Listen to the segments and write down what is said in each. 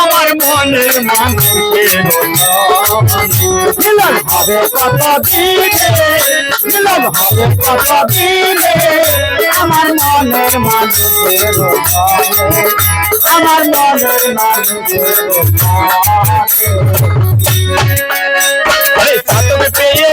আমার মনের মানুষের হবে কত দিনে, মিলন হবে কত দিনে, আমার মনের মানুষের আমার মনের মানুষের পেয়ে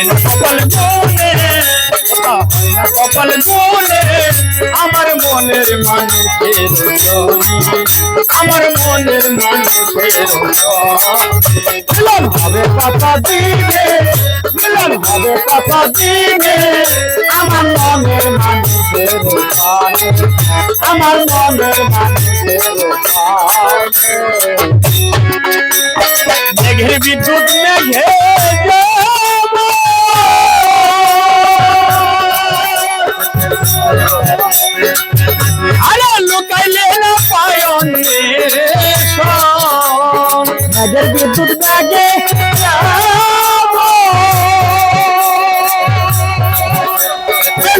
কপাল গুনে ওটা না কপাল গুনে আমার মনের মানুষের আমার মনের মানুষের জনি মিলন হবে কথা দিনে, মিলন হবে কথা দিনে, আমার মনের মানুষের আমার মনের মানুষের মেঘের বিদ্যুৎ মেঘে মেঘের বিদ্যুৎ মেঘে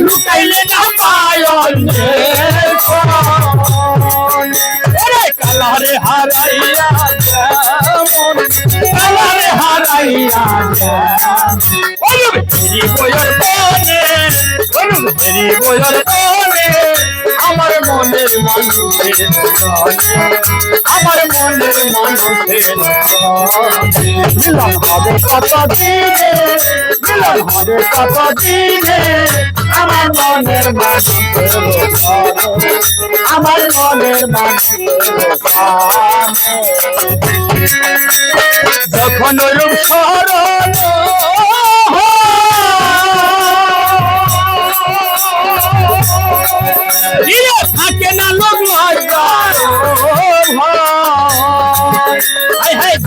লুকাইলে না ওরে কালারে হারাইয়া কালারে হারাইয়া যেমন ভেরি বয়র বনে ভেরি বয়র বনে আমার মনের মানুষের আমার মনের মানুষের মিলন দিনে হবে দিনে আমার মনের আমার মনের যখন রূপ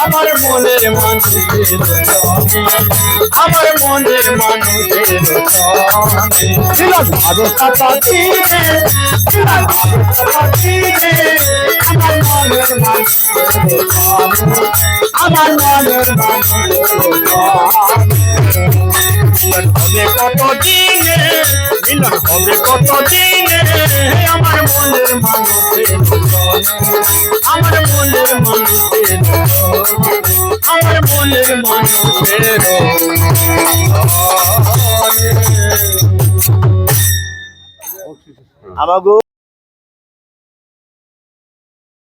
আমার মনের মানুষের আমার মনের মানুষের ভালো কথা দিনে আমার মনের মানুষের আমার মনের হবে কত দিনে মিলন হবে কত আমার মনের মানুষের আমার মনের মানুষের আমার মনের মানুষের আমাগো